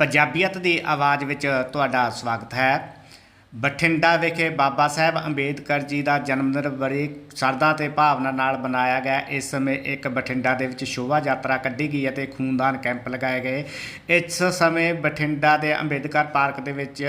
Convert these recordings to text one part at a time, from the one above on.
ਪੰਜਾਬੀਅਤ ਦੀ ਆਵਾਜ਼ ਵਿੱਚ ਤੁਹਾਡਾ ਸਵਾਗਤ ਹੈ। ਬਠਿੰਡਾ ਵਿਖੇ ਬਾਬਾ ਸਾਹਿਬ ਅੰਬੇਦਕਰ ਜੀ ਦਾ ਜਨਮ ਦਿਨ ਬੜੀ ਸ਼ਰਧਾ ਤੇ ਭਾਵਨਾ ਨਾਲ ਮਨਾਇਆ ਗਿਆ। ਇਸ ਸਮੇਂ ਇੱਕ ਬਠਿੰਡਾ ਦੇ ਵਿੱਚ ਸ਼ੋਭਾ ਯਾਤਰਾ ਕੱਢੀ ਗਈ ਅਤੇ ਖੂਨਦਾਨ ਕੈਂਪ ਲਗਾਏ ਗਏ। ਇਸ ਸਮੇਂ ਬਠਿੰਡਾ ਦੇ ਅੰਬੇਦਕਰ ਪਾਰਕ ਦੇ ਵਿੱਚ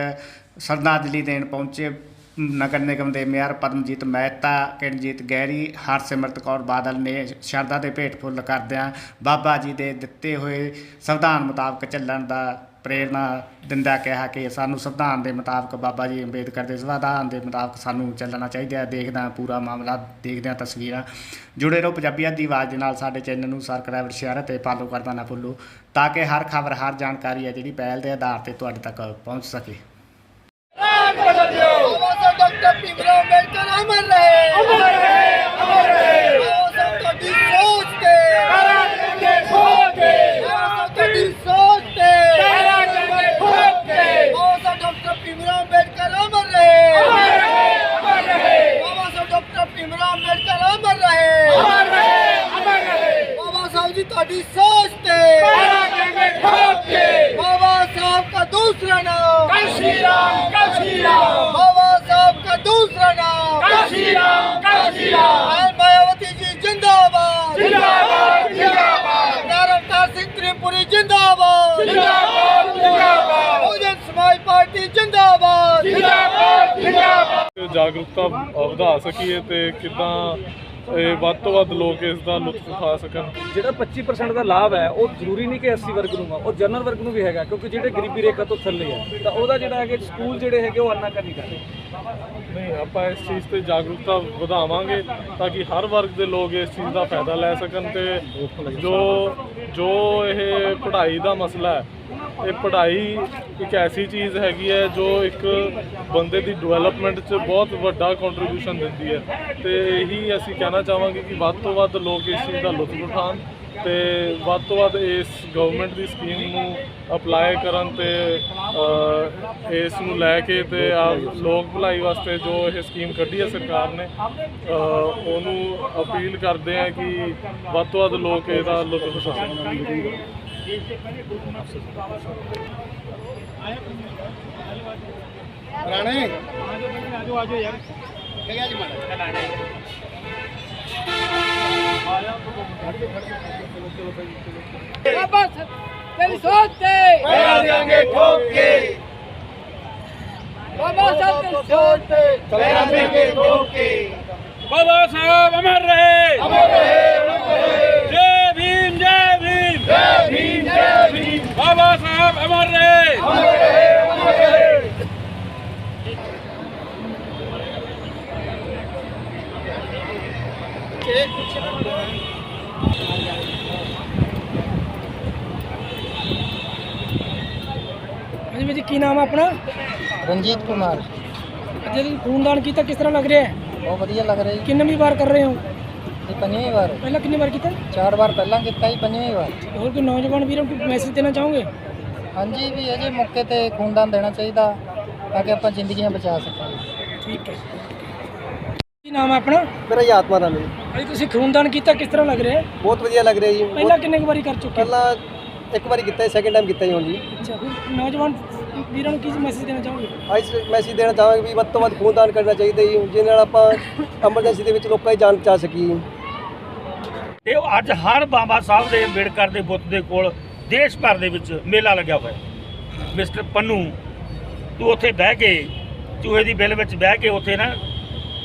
ਸ਼ਰਧਾਂਜਲੀ ਦੇਣ ਪਹੁੰਚੇ ਨਗਰ ਨਿਗਮ ਦੇ ਮੇਅਰ ਪਰਮਜੀਤ ਮਹਿਤਾ ਕਿਰਨਜੀਤ ਗਹਿਰੀ, ਹਰਸਿਮਰਤ ਕੌਰ ਬਾਦਲ ਨੇ ਸ਼ਰਧਾ ਦੇ ਭੇਟ ਫੁੱਲ ਕਰਦਿਆਂ ਬਾਬਾ ਜੀ ਦੇ ਦਿੱਤੇ ਹੋਏ ਸੰਵਿਧਾਨ ਮੁਤਾਬਕ ਚੱਲਣ ਦਾ ਪ੍ਰੇਰਨਾ ਦਿੰਦਾ ਕਿਹਾ ਕਿ ਸਾਨੂੰ ਸੰਵਿਧਾਨ ਦੇ ਮੁਤਾਬਕ ਬਾਬਾ ਜੀ ਅੰਬੇਦਕਰ ਦੇ ਸੰਵਿਧਾਨ ਦੇ ਮੁਤਾਬਕ ਸਾਨੂੰ ਚੱਲਣਾ ਚਾਹੀਦਾ ਹੈ। ਦੇਖਦਾ ਪੂਰਾ ਮਾਮਲਾ ਦੇਖਦਿਆਂ ਤਸਵੀਰਾਂ। ਜੁੜੇ ਰਹੋ ਪੰਜਾਬੀਆਂ ਦੀ ਆਵਾਜ਼ ਦੇ ਨਾਲ ਸਾਡੇ ਚੈਨਲ ਨੂੰ ਸਬਸਕ੍ਰਾਈਬ ਸ਼ੇਅਰ ਅਤੇ ਫਾਲੋ ਕਰਨਾ ਨਾ ਭੁੱਲੋ ਤਾਂ ਕਿ ਹਰ ਖਬਰ ਹਰ ਜਾਣਕਾਰੀ ਹੈ ਜਿਹੜੀ ਪਹਿਲ ਦੇ ਆਧਾਰ ਤੇ ਤੁਹਾਡੇ ਤੱਕ ਪਹੁੰਚ ਸਕੇ। ਅਮਰ ਰਹੇ। ਅਮਰ ਰਹੇ ਅਮਰ ਰਹੇ। ਬਾਬਾ ਸਾਹਿਬ ਜੀ ਤੁਹਾਡੀ ਸੋਚ ਤੇ। ਬਾਬਾ ਸਾਹਿਬ ਦਾ ਦੂਸਰਾ ਨਾਮ। ਕਾਸ਼ੀ ਰਾਮ ਕਾਸ਼ੀ ਰਾਮ। ਬਾਬਾ ਸਾਹਿਬ ਦਾ ਦੂਸਰਾ ਨਾਮ। ਕਾਸ਼ੀ ਰਾਮ ਕਾਸ਼ੀ ਰਾਮ। ਮਾਇਆਵਤੀ ਜੀ ਜਿੰਦਾਬਾਦ। ਜਿੰਦਾਬਾਦ ਜਿੰਦਾਬਾਦ। ਨਾਰਮਤਾਰ ਸਿੰਘ ਤ੍ਰਿਪੁਰੀ ਜਿੰਦਾਬਾਦ। ਜਿੰਦਾਬਾਦ। ਜਾਗਰੂਕਤਾ ਵਧਾ ਸਕੀਏ ਤੇ ਕਿਦਾਂ ਇਹ ਵੱਧ ਤੋਂ ਵੱਧ ਲੋਕ ਇਸ ਦਾ ਲੁਤਫ ਉਠਾ ਸਕਣ? ਜਿਹੜਾ 25% ਦਾ ਲਾਭ ਹੈ ਉਹ ਜ਼ਰੂਰੀ ਨਹੀਂ ਕਿ 80 ਵਰਗ ਨੂੰ ਆ ਉਹ ਜਨਰਲ ਵਰਗ ਨੂੰ ਵੀ ਹੈਗਾ ਕਿਉਂਕਿ ਜਿਹੜੇ ਗਰੀਬੀ ਰੇਖਾ ਤੋਂ ਥੱਲੇ ਆ ਤਾਂ ਉਹਦਾ ਜਿਹੜਾ ਹੈਗਾ ਸਕੂਲ ਜਿਹੜੇ ਹੈਗੇ ਉਹ ਅੰਨਾ ਨਹੀਂ ਕਰਦੇ। ਨਹੀਂ ਆਪਾਂ ਇਸ ਚੀਜ਼ ਤੇ ਜਾਗਰੂਕਤਾ ਵਧਾਵਾਂਗੇ ਤਾਂ ਕਿ ਹਰ ਵਰਗ ਦੇ ਲੋਕ ਇਸ ਚੀਜ਼ ਦਾ ਫਾਇਦਾ ਲੈ ਸਕਣ ਤੇ ਜੋ ਜੋ ਇਹ ਪੜ੍ਹਾਈ ਦਾ ਮਸਲਾ ਹੈ ਇਹ ਪੜ੍ਹਾਈ ਇੱਕ ਐਸੀ ਚੀਜ਼ ਹੈਗੀ ਹੈ ਜੋ ਇੱਕ ਬੰਦੇ ਦੀ ਡਿਵੈਲਪਮੈਂਟ 'ਚ ਬਹੁਤ ਵੱਡਾ ਕੰਟਰੀਬਿਊਸ਼ਨ ਦਿੰਦੀ ਹੈ। ਤੇ ਇਹੀ ਅਸੀਂ ਕਹਿਣਾ ਚਾਹਾਂਗੇ ਕਿ ਵੱਧ ਤੋਂ ਵੱਧ ਲੋਕ ਇਸ ਚੀਜ਼ ਦਾ ਲੁਤਫ ਉਠਾਉਣ ਤੇ ਵੱਧ ਤੋਂ ਵੱਧ ਇਸ ਗਵਰਨਮੈਂਟ ਦੀ ਸਕੀਮ ਨੂੰ ਅਪਲਾਈ ਕਰਨ ਤੇ ਇਸ ਨੂੰ ਲੈ ਕੇ ਤੇ ਆ ਲੋਕ ਭਲਾਈ ਵਾਸਤੇ ਜੋ ਇਹ ਸਕੀਮ ਕੱਢੀ ਹੈ ਸਰਕਾਰ ਨੇ ਉਹਨੂੰ ਅਪੀਲ ਕਰਦੇ ਆ ਕਿ ਵੱਧ ਤੋਂ ਵੱਧ ਲੋਕ ਇਹਦਾ ਲੁਤਫ देश से पहले गुरु नाथ से बाबा साहब आया राणे आज आज आज यार क्या आज मारा राणे आया तो घर के घर के चलो चलो भाई चलो बाबा तेरी सोच दे बना देंगे ठोक के बाबा साहब तेरी सोच दे बना देंगे ठोक के बाबा साहब अमर रहे अमर रहे ਬਾਬਾ ਸਾਹਿਬ ਅਮਰ ਰਹੇ अमर रहे अमर रहे ਹਾਂਜੀ ਵੀਰ ਜੀ ਕੀ ਨਾਮ ਆ ਆਪਣਾ ਰਣਜੀਤ ਕੁਮਾਰ ਅੱਜ ਤੁਸੀਂ ਖੂਨਦਾਨ ਕੀਤਾ ਕਿਸ ਤਰ੍ਹਾਂ ਲੱਗ ਰਿਹਾ ਹੈ ਬਹੁਤ ਵਧੀਆ ਲੱਗ ਰਿਹਾ ਜੀ ਕਿੰਨੀ ਵਾਰ ਕਰ ਰਹੇ ਹੋ ਇਹ ਪੰਜਵੀਂ ਵਾਰ ਪਹਿਲਾਂ ਕਿੰਨੀ ਵਾਰ ਕੀਤਾ ਚਾਰ ਵਾਰ ਪਹਿਲਾਂ ਕੀਤਾ ਜੀ ਪੰਜਵੀਂ ਵਾਰ ਹੋਰ ਕੋਈ ਨੌਜਵਾਨ ਵੀਰਾਂ ਨੂੰ ਕੋਈ ਮੈਸੇਜ ਦੇਣਾ ਚਾਹੋਗੇ ਹਾਂਜੀ ਵੀ ਅਜੇ ਮੌਕੇ ਤੇ ਖੂਨਦਾਨ ਦੇਣਾ ਚਾਹੀਦਾ ਤਾਂ ਕਿ ਆਪਾਂ ਜ਼ਿੰਦਗੀਆਂ ਬਚਾ ਸਕੀਏ। ਠੀਕ ਹੈ। ਕੀ ਨਾਮ ਆ ਆਪਣਾ? ਮੇਰਾ ਜੀ ਆਤਮਾ ਰਾਮ ਜੀ। ਅੱਜ ਤੁਸੀਂ ਖੂਨਦਾਨ ਕੀਤਾ ਕਿਸ ਤਰ੍ਹਾਂ ਲੱਗ ਰਿਹਾ ਹੈ? ਬਹੁਤ ਵਧੀਆ ਲੱਗ ਰਿਹਾ ਜੀ। ਪਹਿਲਾਂ ਕਿੰਨੇ ਕੁ ਵਾਰੀ ਕਰ ਚੁੱਕੇ? ਹੋ? ਪਹਿਲਾਂ ਇੱਕ ਵਾਰੀ ਕੀਤਾ ਸੈਕਿੰਡ ਟਾਈਮ ਕੀਤਾ ਜੀ ਹੁਣ ਜੀ। ਅੱਛਾ ਫਿਰ ਨੌਜਵਾਨ ਵੀਰਾਂ ਨੂੰ ਕੀ ਮੈਸੇਜ ਦੇਣਾ ਚਾਹੋਗੇ? ਅੱਜ ਮੈਸੇਜ ਦੇਣਾ ਚਾਹਾਂਗੇ ਵੀ ਵੱਧ ਤੋਂ ਵੱਧ ਖੂਨਦਾਨ ਕਰਨਾ ਚਾਹੀਦਾ ਜੀ। ਜਿਹਦੇ ਨਾਲ ਆਪਾਂ ਐਮਰਜੈਂਸੀ ਦੇ ਵਿੱਚ ਲੋਕਾਂ ਦੀ ਜਾਨ ਬਚਾ ਸਕੀਏ। ਤੇ ਉਹ ਅੱਜ ਹਰ ਬਾਬਾ ਸਾਹਿਬ ਦੇ ਅੰਬੇਡਕਰ ਦੇ ਬੁੱਤ ਦੇ ਕੋਲ ਦੇਸ਼ ਭਰ ਦੇ ਵਿੱਚ ਮੇਲਾ ਲੱਗਿਆ ਹੋਇਆ। ਮਿਸਟਰ ਪੰਨੂ, ਤੂੰ ਉੱਥੇ ਬਹਿ ਕੇ ਚੂਹੇ ਦੀ ਬਿੱਲ ਵਿੱਚ ਬਹਿ ਕੇ ਉੱਥੇ ਨਾ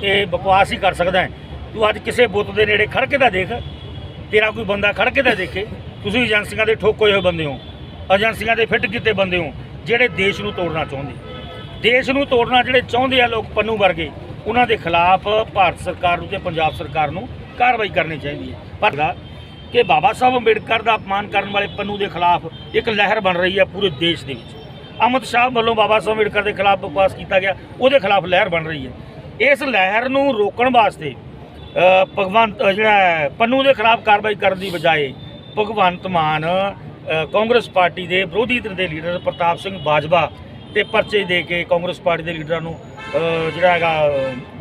ਇਹ ਬਕਵਾਸ ਹੀ ਕਰ ਸਕਦਾ ਹੈ। ਤੂੰ ਅੱਜ ਕਿਸੇ ਬੁੱਤ ਦੇ ਨੇੜੇ ਖੜ ਕੇ ਤਾਂ ਦੇਖ। ਤੇਰਾ ਕੋਈ ਬੰਦਾ ਖੜ ਕੇ ਤਾਂ ਦੇਖੇ। ਤੁਸੀਂ ਏਜੰਸੀਆਂ ਦੇ ਠੋਕੇ ਹੋਏ ਬੰਦੇ ਹੋ। ਏਜੰਸੀਆਂ ਦੇ ਫਿੱਟ ਕੀਤੇ ਬੰਦੇ ਹੋ, ਜਿਹੜੇ ਦੇਸ਼ ਨੂੰ ਤੋੜਨਾ ਚਾਹੁੰਦੇ। ਦੇਸ਼ ਨੂੰ ਤੋੜਨਾ ਜਿਹੜੇ ਚਾਹੁੰਦੇ ਆ ਲੋਕ ਪੰਨੂ ਵਰਗੇ, ਉਹਨਾਂ ਦੇ ਖਿਲਾਫ ਭਾਰਤ ਸਰਕਾਰ ਨੂੰ ਤੇ ਪੰਜਾਬ ਸਰਕਾਰ ਨੂੰ ਕਾਰਵਾਈ ਕਰਨੀ ਚਾਹੀਦੀ ਹੈ। ਪਰ ਕਿ ਬਾਬਾ ਸਾਹਿਬ ਅੰਬੇਡਕਰ ਦਾ ਅਪਮਾਨ ਕਰਨ ਵਾਲੇ ਪੰਨੂ ਦੇ ਖਿਲਾਫ ਇੱਕ ਲਹਿਰ ਬਣ ਰਹੀ ਹੈ ਪੂਰੇ ਦੇਸ਼ ਦੇ ਵਿੱਚ। ਅਮਿਤ ਸ਼ਾਹ ਵੱਲੋਂ ਬਾਬਾ ਸਾਹਿਬ ਅੰਬੇਡਕਰ ਦੇ ਖਿਲਾਫ ਬਕਵਾਸ ਕੀਤਾ ਗਿਆ, ਉਹਦੇ ਖਿਲਾਫ ਲਹਿਰ ਬਣ ਰਹੀ ਹੈ। ਇਸ ਲਹਿਰ ਨੂੰ ਰੋਕਣ ਵਾਸਤੇ ਭਗਵੰਤ ਜਿਹੜਾ ਪੰਨੂ ਦੇ ਖਿਲਾਫ ਕਾਰਵਾਈ ਕਰਨ ਦੀ ਬਜਾਏ ਭਗਵੰਤ ਮਾਨ ਕਾਂਗਰਸ ਪਾਰਟੀ ਦੇ ਵਿਰੋਧੀ ਧਿਰ ਦੇ ਲੀਡਰ ਪ੍ਰਤਾਪ ਸਿੰਘ ਬਾਜਵਾ ਤੇ ਪਰਚੇ ਦੇ ਕੇ ਕਾਂਗਰਸ ਪਾਰਟੀ ਦੇ ਲੀਡਰਾਂ ਨੂੰ ਜਿਹੜਾ ਹੈਗਾ,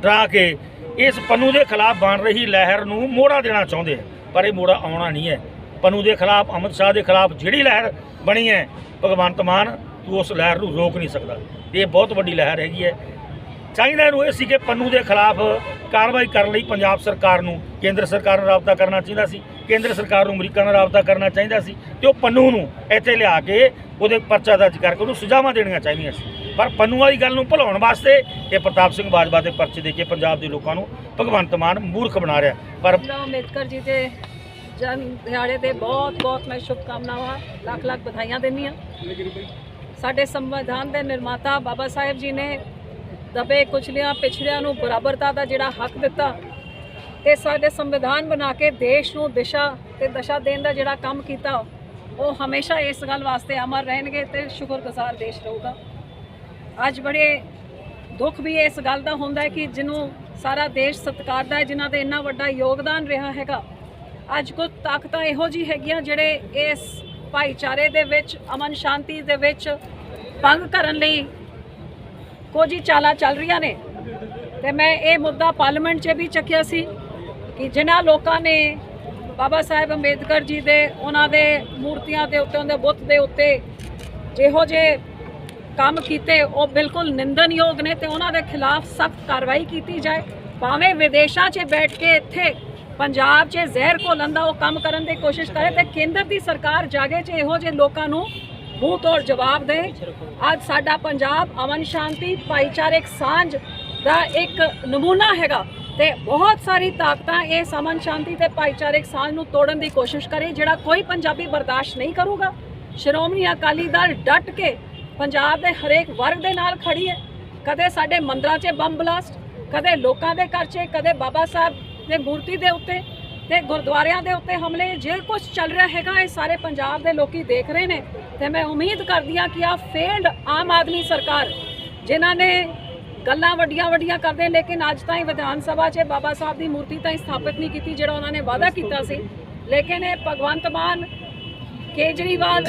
ਡਰਾ ਕੇ ਇਸ ਪੰਨੂ ਦੇ ਖਿਲਾਫ ਬਣ ਰਹੀ ਲਹਿਰ ਨੂੰ ਮੋੜਾ ਦੇਣਾ ਚਾਹੁੰਦੇ ਆ। ਪਰ ਇਹ ਮੋੜਾ ਆਉਣਾ ਨਹੀਂ ਹੈ। ਪਨੂ ਦੇ ਖਿਲਾਫ, ਅਮਿਤ ਸ਼ਾਹ ਦੇ ਖਿਲਾਫ ਜਿਹੜੀ ਲਹਿਰ ਬਣੀ ਹੈ, ਭਗਵੰਤ ਮਾਨ ਤੂੰ ਉਸ ਲਹਿਰ ਨੂੰ ਰੋਕ ਨਹੀਂ ਸਕਦਾ। ਇਹ ਬਹੁਤ ਵੱਡੀ ਲਹਿਰ ਹੈਗੀ ਹੈ। ਚਾਹੀਦਾ ਇਹਨੂੰ ਇਹ ਸੀ ਕਿ ਪੰਨੂ ਦੇ ਖਿਲਾਫ ਕਾਰਵਾਈ ਕਰਨ ਲਈ ਪੰਜਾਬ ਸਰਕਾਰ ਨੂੰ, ਕੇਂਦਰ ਸਰਕਾਰ ਨੂੰ ਰਾਬਤਾ ਕਰਨਾ ਚਾਹੀਦਾ ਸੀ। ਕੇਂਦਰ ਸਰਕਾਰ ਨੂੰ ਅਮਰੀਕਾ ਨਾਲ ਰਾਬਤਾ ਕਰਨਾ ਚਾਹੀਦਾ ਸੀ ਤੇ ਉਹ ਪੰਨੂ ਨੂੰ ਇੱਥੇ ਲਿਆ ਕੇ ਉਹਦੇ ਪਰਚਾ ਦਰਜ ਕਰਕੇ ਉਹਨੂੰ ਸਜਾਵਾਂ ਦੇਣੀਆਂ ਚਾਹੀਦੀਆਂ ਸੀ। ਪਰ ਪੰਨੂ ਵਾਲੀ ਗੱਲ ਨੂੰ ਭੁਲਾਉਣ ਵਾਸਤੇ ਇਹ ਪ੍ਰਤਾਪ ਸਿੰਘ ਬਾਜਵਾ ਦੇ ਪਰਚੇ ਦੇ ਕੇ ਪੰਜਾਬ ਦੇ ਲੋਕਾਂ ਨੂੰ ਭਗਵੰਤ ਮਾਨ ਮੂਰਖ ਬਣਾ ਰਿਹਾ। ਪਰ ਅੰਬੇਦਕਰ ਜੀ ਦੇ ਜਨਮ ਦਿਹਾੜੇ ਤੇ ਬਹੁਤ ਬਹੁਤ ਮੈਂ ਸ਼ੁਭਕਾਮਨਾਵਾਂ ਲੱਖ ਲੱਖ ਵਧਾਈਆਂ ਦਿੰਦੀ ਹਾਂ। ਸਾਡੇ ਸੰਵਿਧਾਨ ਦੇ ਨਿਰਮਾਤਾ ਬਾਬਾ ਸਾਹਿਬ ਜੀ ਨੇ ਦਬੇ ਕੁਚਲਿਆਂ, ਪਿਛੜਿਆਂ ਨੂੰ ਬਰਾਬਰਤਾ ਦਾ ਜਿਹੜਾ ਹੱਕ ਦਿੱਤਾ ਤੇ ਸਾਡੇ ਸੰਵਿਧਾਨ ਬਣਾ ਕੇ ਦੇਸ਼ ਨੂੰ ਦਿਸ਼ਾ ਤੇ ਦਸ਼ਾ ਦੇਣ ਦਾ ਜਿਹੜਾ ਕੰਮ ਕੀਤਾ, ਉਹ ਹਮੇਸ਼ਾ ਇਸ ਗੱਲ ਵਾਸਤੇ ਅਮਰ ਰਹਿਣਗੇ ਤੇ ਸ਼ੁਕਰਗੁਜ਼ਾਰ ਦੇਸ਼ ਰਹੂਗਾ। ਅੱਜ ਬੜੇ ਦੁੱਖ ਵੀ ਇਸ ਗੱਲ ਦਾ ਹੁੰਦਾ ਹੈ ਕਿ ਜਿਹਨੂੰ ਸਾਰਾ ਦੇਸ਼ ਸਤਿਕਾਰਦਾ ਹੈ, ਜਿਨ੍ਹਾਂ ਦੇ ਇੰਨਾ ਵੱਡਾ ਯੋਗਦਾਨ ਰਿਹਾ ਹੈਗਾ, ਅੱਜ ਕੁਝ ਤਾਕਤਾਂ ਇਹੋ ਜੀ ਹੈਗੀਆਂ ਜਿਹੜੇ ਇਸ ਭਾਈਚਾਰੇ ਦੇ ਵਿੱਚ, ਅਮਨ ਸ਼ਾਂਤੀ ਦੇ ਵਿੱਚ ਭੰਗ ਕਰਨ ਲਈ ਕੁਝ ਹੀ ਚਾਲਾਂ ਚੱਲ ਰਹੀਆਂ ਨੇ। ਤੇ ਮੈਂ ਇਹ ਮੁੱਦਾ ਪਾਰਲੀਮੈਂਟ 'ਚ ਵੀ ਚੱਕਿਆ ਸੀ ਕਿ ਜਿਨ੍ਹਾਂ ਲੋਕਾਂ ਨੇ ਬਾਬਾ ਸਾਹਿਬ ਅੰਬੇਦਕਰ ਜੀ ਦੇ, ਉਹਨਾਂ ਦੇ ਮੂਰਤੀਆਂ ਦੇ ਉੱਤੇ ਉਹਨਾਂ ਦੇ ਬੁੱਤ ਦੇ ਉੱਤੇ ਜਿਹੋ ਜਿਹੇ ਕੰਮ ਕੀਤੇ, ਉਹ ਬਿਲਕੁਲ ਨਿੰਦਨਯੋਗ ਨੇ ਤੇ ਉਹਨਾਂ ਦੇ ਖਿਲਾਫ ਸਖਤ ਕਾਰਵਾਈ ਕੀਤੀ ਜਾਏ। ਭਾਵੇਂ ਵਿਦੇਸ਼ਾਂ 'ਚ ਬੈਠ ਕੇ ਇੱਥੇ ਪੰਜਾਬ 'ਚ ਜ਼ਹਿਰ ਘੋਲਣ ਦਾ ਉਹ ਕੰਮ ਕਰਨ ਦੀ ਕੋਸ਼ਿਸ਼ ਕਰੇ ਤੇ ਕੇਂਦਰ ਦੀ ਸਰਕਾਰ ਜਾਗੇ 'ਚ ਇਹੋ ਜਿਹੇ ਲੋਕਾਂ ਨੂੰ ਮੂੰਹ ਤੋੜ ਜਵਾਬ ਦੇ। ਅੱਜ ਸਾਡਾ ਪੰਜਾਬ ਅਮਨ ਸ਼ਾਂਤੀ, ਭਾਈਚਾਰਕ ਸਾਂਝ ਦਾ ਇੱਕ ਨਮੂਨਾ ਹੈਗਾ ਤੇ ਬਹੁਤ ਸਾਰੀ ਤਾਕਤਾਂ ਇਹ ਸਮਨ ਸ਼ਾਂਤੀ ਤੇ ਭਾਈਚਾਰਕ ਸਾਂਝ ਨੂੰ ਤੋੜਨ ਦੀ ਕੋਸ਼ਿਸ਼ ਕਰੇ, ਜਿਹੜਾ ਕੋਈ ਪੰਜਾਬੀ ਬਰਦਾਸ਼ਤ ਨਹੀਂ ਕਰੂਗਾ। ਸ਼੍ਰੋਮਣੀ ਅਕਾਲੀ ਦਲ ਡਟ ਕੇ ਪੰਜਾਬ ਦੇ ਹਰੇਕ ਵਰਗ ਦੇ ਨਾਲ ਖੜੀ ਹੈ। ਕਦੇ ਸਾਡੇ ਮੰਦਰਾਂ 'ਚ ਬੰਬ ਬਲਾਸਟ, ਕਦੇ ਲੋਕਾਂ ਦੇ ਘਰ 'ਚ, ਕਦੇ ਬਾਬਾ ਸਾਹਿਬ ਦੇ ਮੂਰਤੀ ਦੇ ਉੱਤੇ ਤੇ ਗੁਰਦੁਆਰਿਆਂ ਦੇ ਉੱਤੇ ਹਮਲੇ। ਜੇ ਕੁਝ ਚੱਲ ਰਿਹਾ ਹੈਗਾ, ਇਹ ਸਾਰੇ ਪੰਜਾਬ ਦੇ ਲੋਕੀ ਦੇਖ ਰਹੇ ਨੇ ਤੇ ਮੈਂ ਉਮੀਦ ਕਰਦੀ ਹਾਂ ਕਿ ਆ ਫੇਲਡ ਆਮ ਆਦਮੀ ਸਰਕਾਰ, ਜਿਨ੍ਹਾਂ ਨੇ ਗੱਲਾਂ ਵੱਡੀਆਂ ਵੱਡੀਆਂ ਕਰਦੇ, ਲੇਕਿਨ ਅੱਜ ਤਾਈਂ ਵਿਧਾਨ ਸਭਾ 'ਚ ਬਾਬਾ ਸਾਹਿਬ ਦੀ ਮੂਰਤੀ ਤਾਂ ਸਥਾਪਿਤ ਨਹੀਂ ਕੀਤੀ ਜਿਹੜਾ ਉਹਨਾਂ ਨੇ ਵਾਅਦਾ ਕੀਤਾ ਸੀ। ਲੇਕਿਨ ਇਹ ਭਗਵੰਤ ਮਾਨ, ਕੇਜਰੀਵਾਲ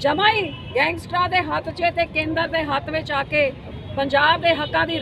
ਜਮਾਈ ਗੈਂਗਸਟਰਾਂ ਦੇ ਹੱਥ 'ਚ ਤੇ ਕੇਂਦਰ ਦੇ ਹੱਥ ਵਿੱਚ ਆ ਕੇ ਪੰਜਾਬ ਦੇ ਹੱਕਾਂ ਦੀ